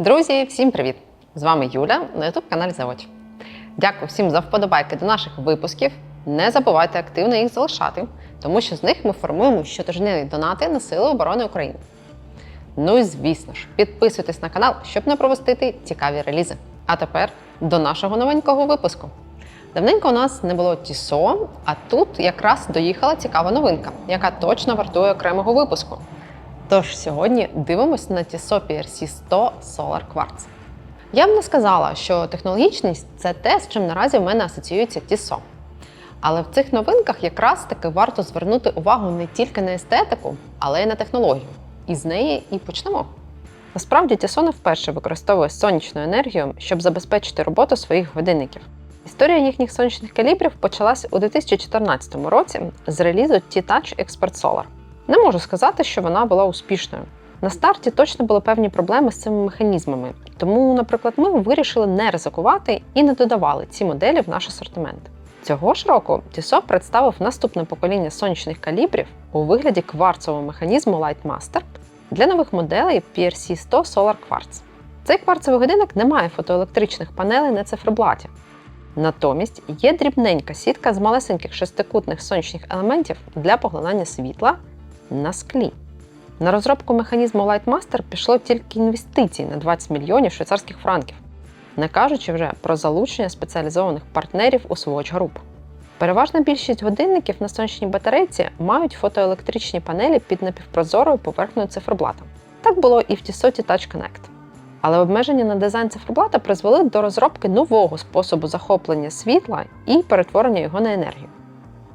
Друзі, всім привіт! З вами Юля на youtube каналі Заводь. Дякую всім за вподобайки до наших випусків. Не забувайте активно їх залишати, тому що з них ми формуємо щотижневі донати на Сили оборони України. Ну і звісно ж, підписуйтесь на канал, щоб не пропустити цікаві релізи. А тепер до нашого новенького випуску. Давненько у нас не було Тісо, а тут якраз доїхала цікава новинка, яка точно вартує окремого випуску. Тож сьогодні дивимося на Tissot PRC 100 Solar Quartz. Я б не сказала, що технологічність це те, з чим наразі в мене асоціюється Tissot. Але в цих новинках якраз таки варто звернути увагу не тільки на естетику, але й на технологію. І з неї і почнемо. Насправді Tissot не вперше використовує сонячну енергію, щоб забезпечити роботу своїх годинників. Історія їхніх сонячних калібрів почалась у 2014 році з релізу T-Touch Expert Solar. Не можу сказати, що вона була успішною. На старті точно були певні проблеми з цими механізмами, тому, наприклад, ми вирішили не ризикувати і не додавали ці моделі в наш асортимент. Цього ж року Tissot представив наступне покоління сонячних калібрів у вигляді кварцового механізму Lightmaster для нових моделей PRC 100 Solar Quartz. Цей кварцевий годинник не має фотоелектричних панелей на циферблаті. Натомість є дрібненька сітка з малесеньких шестикутних сонячних елементів для поглинання світла на склі. На розробку механізму Lightmaster пішло тільки інвестицій на 20 мільйонів швейцарських франків, не кажучи вже про залучення спеціалізованих партнерів у Swatch Group. Переважна більшість годинників на сонячній батарейці мають фотоелектричні панелі під напівпрозорою поверхнею циферблата. Так було і в Tissot Touch Connect. Але обмеження на дизайн циферблата призвели до розробки нового способу захоплення світла і перетворення його на енергію.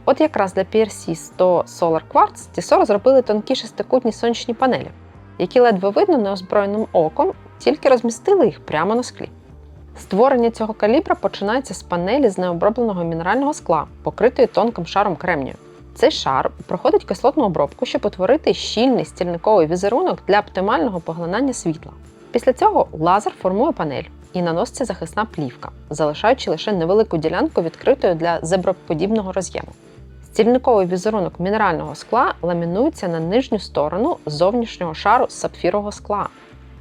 От якраз для PRC 100 Solar Quartz Tissot розробили тонкі шестикутні сонячні панелі, які ледве видно неозброєним оком, тільки розмістили їх прямо на склі. Створення цього калібра починається з панелі з необробленого мінерального скла, покритої тонким шаром кремнію. Цей шар проходить кислотну обробку, щоб утворити щільний стільниковий візерунок для оптимального поглинання світла. Після цього лазер формує панель і наноситься захисна плівка, залишаючи лише невелику ділянку відкритою для зеброподібного роз'єму. Стільниковий візерунок мінерального скла ламінується на нижню сторону зовнішнього шару сапфірового скла.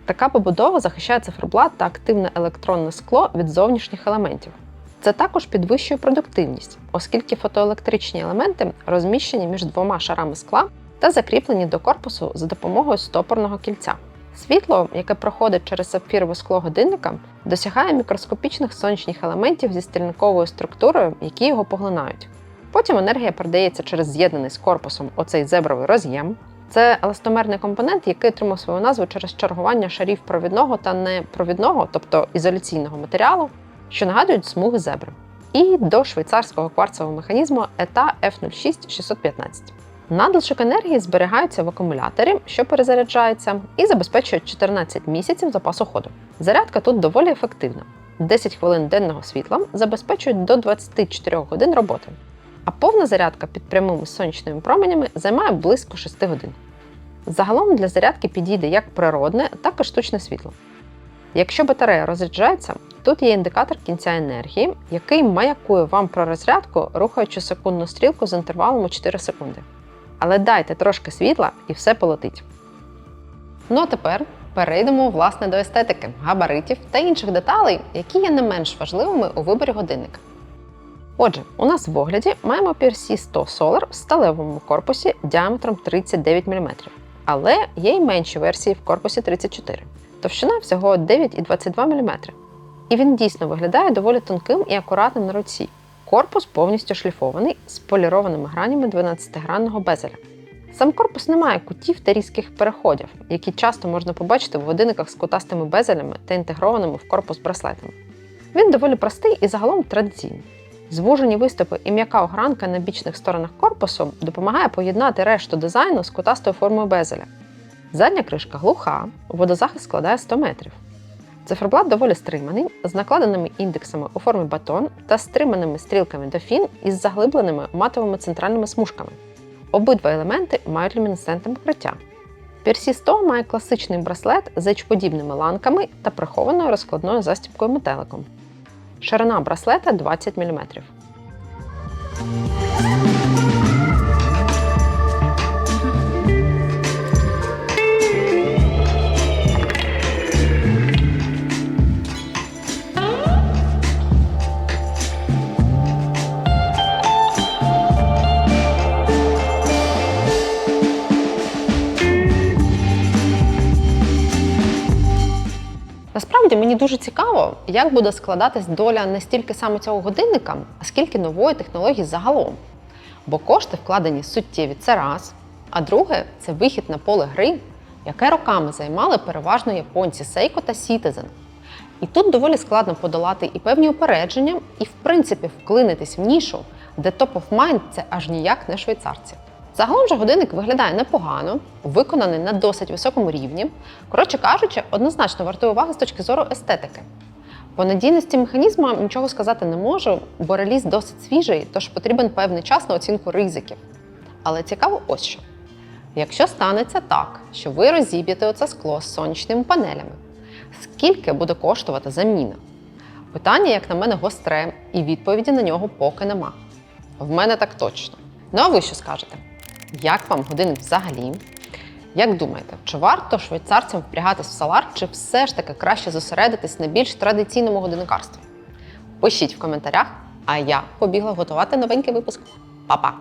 Така побудова захищає циферблат та активне електронне скло від зовнішніх елементів. Це також підвищує продуктивність, оскільки фотоелектричні елементи розміщені між двома шарами скла та закріплені до корпусу за допомогою стопорного кільця. Світло, яке проходить через сапфірове скло годинника, досягає мікроскопічних сонячних елементів зі стільниковою структурою, які його поглинають. Потім енергія передається через з'єднаний з корпусом оцей зебровий роз'єм. Це еластомерний компонент, який отримав свою назву через чергування шарів провідного та непровідного, тобто ізоляційного матеріалу, що нагадують смуги зебри. І до швейцарського кварцевого механізму ETA F06615. Надлишок енергії зберігається в акумуляторі, що перезаряджається, і забезпечує 14 місяців запасу ходу. Зарядка тут доволі ефективна. 10 хвилин денного світла забезпечують до 24 годин роботи, а повна зарядка під прямими сонячними променями займає близько 6 годин. Загалом для зарядки підійде як природне, так і штучне світло. Якщо батарея розряджається, тут є індикатор кінця енергії, який маякує вам про розрядку, рухаючи секундну стрілку з інтервалом у 4 секунди. Але дайте трошки світла і все полетить. Ну а тепер перейдемо власне до естетики, габаритів та інших деталей, які є не менш важливими у виборі годинника. Отже, у нас в огляді маємо PRC 100 Solar в сталевому корпусі діаметром 39 мм, але є й менші версії в корпусі 34 Товщина всього 9,22 мм. І він дійсно виглядає доволі тонким і акуратним на руці. Корпус повністю шліфований з полірованими гранями 12-гранного безеля. Сам корпус не має кутів та різких переходів, які часто можна побачити в годинниках з кутастими безелями та інтегрованими в корпус браслетами. Він доволі простий і загалом традиційний. Звужені виступи і м'яка огранка на бічних сторонах корпусу допомагає поєднати решту дизайну з кутастою формою безеля. Задня кришка глуха, водозахист складає 100 метрів. Циферблат доволі стриманий, з накладеними індексами у формі батон та стриманими стрілками дофін із заглибленими матовими центральними смужками. Обидва елементи мають люмінесцентне покриття. PRC 100 має класичний браслет з H-подібними ланками та прихованою розкладною застібкою метеликом. Ширина браслета 20 мм. Мені дуже цікаво, як буде складатись доля не стільки саме цього годинника, а скільки нової технології загалом. Бо кошти вкладені суттєві це раз. А друге це вихід на поле гри, яке роками займали переважно японці Seiko та Citizen. І тут доволі складно подолати і певні упередження, і в принципі вклинитись в нішу, де mind це аж ніяк не швейцарці. Загалом же годинник виглядає непогано, виконаний на досить високому рівні. Коротше кажучи, однозначно вартує уваги з точки зору естетики. По надійності механізму нічого сказати не можу, бо реліз досить свіжий, тож потрібен певний час на оцінку ризиків. Але цікаво ось що. Якщо станеться так, що ви розіб'єте оце скло з сонячними панелями, скільки буде коштувати заміна? Питання, як на мене, гостре, і відповіді на нього поки нема. В мене так точно. Ну а ви що скажете? Як вам годинник взагалі? Як думаєте, чи варто швейцарцям впрягатись в салар, чи все ж таки краще зосередитись на більш традиційному годинникарстві? Пишіть в коментарях, а я побігла готувати новенький випуск. Па-па!